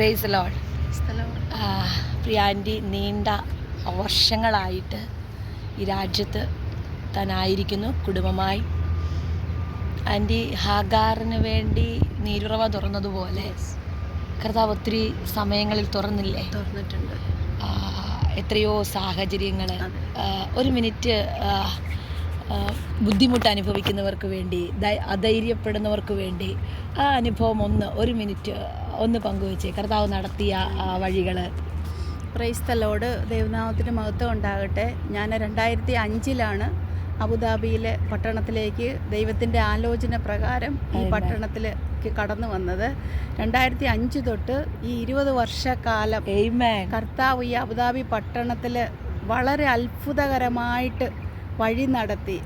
Praise ലോൾ പ്രിയ anti നീണ്ട വർഷങ്ങളായിട്ട് ഈ രാജ്യത്ത് താനായിരിക്കുന്നു കുടുംബമായി. ആന്റി ഹാഗാറിന് വേണ്ടി നീരുറവ തുറന്നതുപോലെ കർത്താവ് ഒത്തിരി സമയങ്ങളിൽ തുറന്നില്ലേ? തുറന്നിട്ടുണ്ട്. എത്രയോ സാഹചര്യങ്ങൾ ഒരു മിനിറ്റ് ബുദ്ധിമുട്ട് അനുഭവിക്കുന്നവർക്ക് വേണ്ടി അധൈര്യപ്പെടുന്നവർക്ക് വേണ്ടി ആ അനുഭവം ഒന്ന് ഒരു മിനിറ്റ് ഒന്ന് പങ്കുവെച്ച്. കർത്താവ് നടത്തിയ വഴികൾ ക്രൈസ്തലോട് ദൈവനാമത്തിന് മഹത്വം ഉണ്ടാകട്ടെ. ഞാൻ രണ്ടായിരത്തി അഞ്ചിലാണ് അബുദാബിയിലെ പട്ടണത്തിലേക്ക് ദൈവത്തിന്റെ ആലോചന പ്രകാരം ഈ പട്ടണത്തിൽ പട്ടണത്തിലേക്ക് കടന്നു വന്നത്. രണ്ടായിരത്തി അഞ്ച് തൊട്ട് ഈ ഇരുപത് വർഷക്കാലം. കർത്താവ് ഈ അബുദാബി പട്ടണത്തിൽ വളരെ അത്ഭുതകരമായിട്ട് വഴി നടത്തി.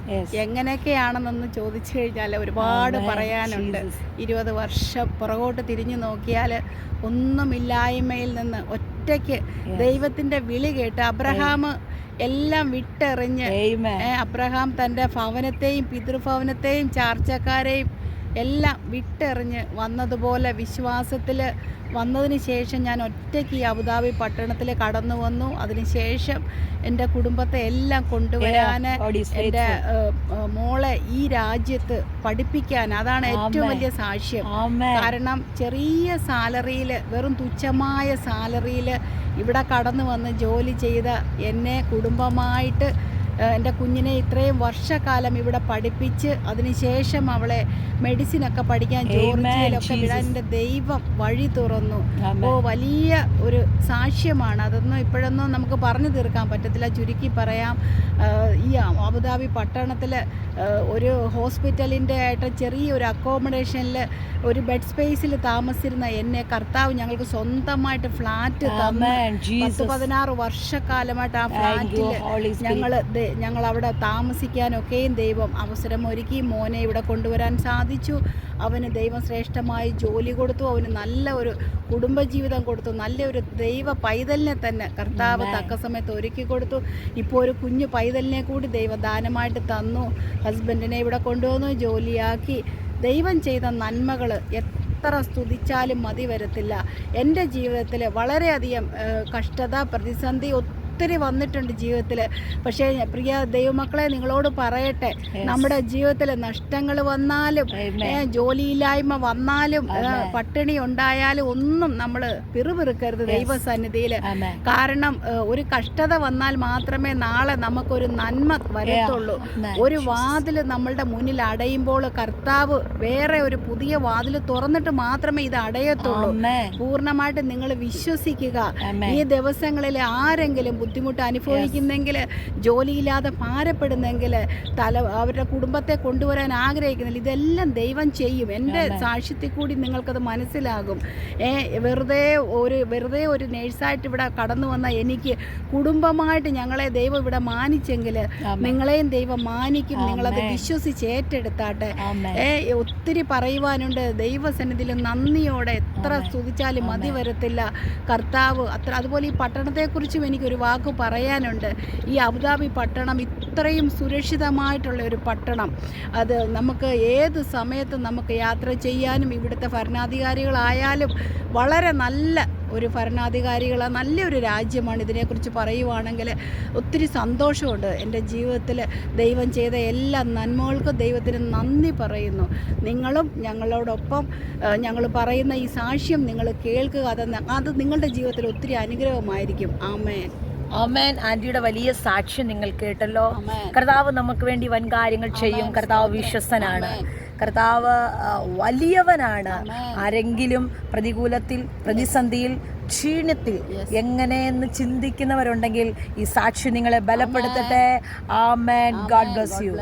എങ്ങനെയൊക്കെയാണെന്നൊന്ന് ചോദിച്ചു കഴിഞ്ഞാൽ ഒരുപാട് പറയാനുണ്ട്. ഇരുപത് വർഷം പുറകോട്ട് തിരിഞ്ഞു നോക്കിയാൽ ഒന്നുമില്ലായ്മയിൽ നിന്ന് ഒറ്റയ്ക്ക് ദൈവത്തിന്റെ ദൈവത്തിന്റെ വിളി കേട്ട് അബ്രഹാം എല്ലാം വിട്ടെറിഞ്ഞ്. അബ്രഹാം തന്റെ ഭവനത്തെയും പിതൃഭവനത്തെയും ചാർച്ചക്കാരെയും എല്ലാം വിട്ടെറിഞ്ഞ് വന്നതുപോലെ വിശ്വാസത്തിൽ വന്നതിന് ശേഷം ഞാൻ ഒറ്റയ്ക്ക് ഈ അബുദാബി പട്ടണത്തിൽ കടന്നു വന്നു. അതിനുശേഷം എന്റെ കുടുംബത്തെ എല്ലാം കൊണ്ടുവരാൻ എന്റെ മോളെ ഈ രാജ്യത്ത് പഠിപ്പിക്കാൻ അതാണ് ഏറ്റവും വലിയ സാക്ഷ്യം. കാരണം ചെറിയ സാലറിയിൽ വെറും തുച്ഛമായ സാലറിയിൽ ഇവിടെ കടന്നു വന്ന് ജോലി ചെയ്ത എന്നെ കുടുംബമായിട്ട് എന്റെ കുഞ്ഞിനെ ഇത്രയും വർഷക്കാലം ഇവിടെ പഠിപ്പിച്ച് അതിനുശേഷം അവളെ മെഡിസിൻ ഒക്കെ പഠിക്കാൻ ജോർജിയയിലൊക്കെ വിടാൻ എന്റെ ദൈവം വഴി തുറന്നു. അപ്പോൾ ഓ വലിയ ഒരു സാക്ഷ്യമാണ്. അതൊന്നും ഇപ്പോഴൊന്നും നമുക്ക് പറഞ്ഞു തീർക്കാൻ പറ്റത്തില്ല. ചുരുക്കി പറയാം ഈ അബുദാബി പട്ടണത്തിൽ ഒരു ഹോസ്പിറ്റലിന്റെ ആയിട്ട് ചെറിയൊരു അക്കോമഡേഷനിൽ ഒരു ബെഡ് സ്പേസിൽ താമസിച്ചിരുന്ന എന്നെ കർത്താവ് ഞങ്ങൾക്ക് സ്വന്തമായിട്ട് ഫ്ലാറ്റ് തന്നു. പത്ത്. പതിനാറ് വർഷക്കാലമായിട്ട് ആ ഫ്ലാറ്റിൽ ഞങ്ങൾ ഞങ്ങൾ അവിടെ താമസിക്കാനൊക്കെയും ദൈവം അവസരമൊരുക്കി മോനെ ഇവിടെ കൊണ്ടുവരാൻ സാധിച്ചു. അവന് ദൈവം ശ്രേഷ്ഠമായി ജോലി കൊടുത്തു. അവന് നല്ല ഒരു കുടുംബജീവിതം കൊടുത്തു. നല്ലൊരു ദൈവ പൈതലിനെ തന്നെ കർത്താവ്. തക്ക സമയത്ത് ഒരുക്കി കൊടുത്തു. ഇപ്പോൾ ഒരു കുഞ്ഞു പൈതലിനെ കൂടി ദൈവദാനമായിട്ട് തന്നു. ഹസ്ബൻഡിനെ ഇവിടെ കൊണ്ടുവന്നു. ജോലിയാക്കി. ദൈവം ചെയ്ത നന്മകൾ എത്ര സ്തുതിച്ചാലും മതി വരത്തില്ല എന്റെ ജീവിതത്തിൽ വളരെയധികം കഷ്ടത പ്രതിസന്ധി ഒത്തിരി വന്നിട്ടുണ്ട് ജീവിതത്തിൽ പക്ഷേ പ്രിയ ദൈവമക്കളെ നിങ്ങളോട് പറയട്ടെ. നമ്മുടെ ജീവിതത്തിൽ നഷ്ടങ്ങൾ വന്നാലും ജോലിയില്ലായ്മ വന്നാലും പട്ടിണി ഉണ്ടായാലും ഒന്നും നമ്മൾ പിറുപിറുക്കരുത്. ദൈവസന്നിധിയിൽ. കാരണം ഒരു കഷ്ടത വന്നാൽ മാത്രമേ നാളെ നമുക്കൊരു നന്മ വരത്തുള്ളൂ. ഒരു വാതിൽ നമ്മളുടെ മുന്നിൽ അടയുമ്പോൾ കർത്താവ് വേറെ ഒരു പുതിയ വാതിൽ തുറന്നിട്ട് മാത്രമേ ഇത് അടയത്തുള്ളൂ. പൂർണമായിട്ട് നിങ്ങൾ വിശ്വസിക്കുക. ഈ ദിവസങ്ങളിൽ ആരെങ്കിലും ബുദ്ധിമുട്ട് അനുഭവിക്കുന്നെങ്കിൽ ജോലിയില്ലാതെ ഭാരപ്പെടുന്നെങ്കിൽ തല അവരുടെ കുടുംബത്തെ കൊണ്ടുവരാൻ ആഗ്രഹിക്കുന്നില്ല. ഇതെല്ലാം ദൈവം ചെയ്യും. എന്റെ സാക്ഷ്യത്തിൽ കൂടി നിങ്ങൾക്കത് മനസ്സിലാകും. ഏ വെറുതെ ഒരു വെറുതെ ഒരു നേഴ്സായിട്ട് ഇവിടെ കടന്നു വന്ന എനിക്ക് കുടുംബമായിട്ട് ഞങ്ങളെ ദൈവം ഇവിടെ മാനിച്ചെങ്കിൽ. നിങ്ങളെയും ദൈവം മാനിക്കും. നിങ്ങളത്. വിശ്വസിച്ച് ഏറ്റെടുത്താട്ടെ. ഏ ഒത്തിരി പറയുവാനുണ്ട്. ദൈവസന്നിധിയിൽ നന്ദിയോടെ എത്ര. സ്തുതിച്ചാലും മതി വരത്തില്ല കർത്താവ് അത്ര അതുപോലെ ഈ പട്ടണത്തെക്കുറിച്ചും എനിക്കൊരു വാക്ക് പറയാനുണ്ട്. ഈ അബുദാബി പട്ടണം ഇത്രയും സുരക്ഷിതമായിട്ടുള്ള ഒരു പട്ടണം. അത് നമുക്ക് ഏത് സമയത്തും നമുക്ക് യാത്ര ചെയ്യാനും ഇവിടുത്തെ ഭരണാധികാരികളായാലും വളരെ നല്ല ഒരു ഭരണാധികാരികൾ നല്ലൊരു രാജ്യമാണ് ഇതിനെക്കുറിച്ച് പറയുവാണെങ്കിൽ ഒത്തിരി സന്തോഷമുണ്ട്. എന്റെ ജീവിതത്തിൽ ദൈവം ചെയ്ത എല്ലാ നന്മകൾക്കും ദൈവത്തിന് നന്ദി പറയുന്നു. നിങ്ങളും ഞങ്ങളോടൊപ്പം ഞങ്ങൾ പറയുന്ന ഈ സാക്ഷ്യം നിങ്ങൾ കേൾക്കുക അത് നിങ്ങളുടെ ജീവിതത്തിൽ ഒത്തിരി അനുഗ്രഹമായിരിക്കും. ആമേൻ. ആമേൻ. ആന്റിയുടെ വലിയ സാക്ഷ്യം നിങ്ങൾ കേട്ടല്ലോ. കർത്താവ് നമുക്ക് വേണ്ടി വൻ കാര്യങ്ങൾ ചെയ്യും. കർത്താവ്. വിശ്വസ്തനാണ്. കർത്താവ് വലിയവനാണ്. ആരെങ്കിലും പ്രതികൂലത്തിൽ പ്രതിസന്ധിയിൽ ക്ഷീണത്തിൽ. എങ്ങനെയെന്ന് ചിന്തിക്കുന്നവരുണ്ടെങ്കിൽ ഈ സാക്ഷി നിങ്ങളെ ബലപ്പെടുത്തട്ടെ. ആ ആമേൻ. God bless you.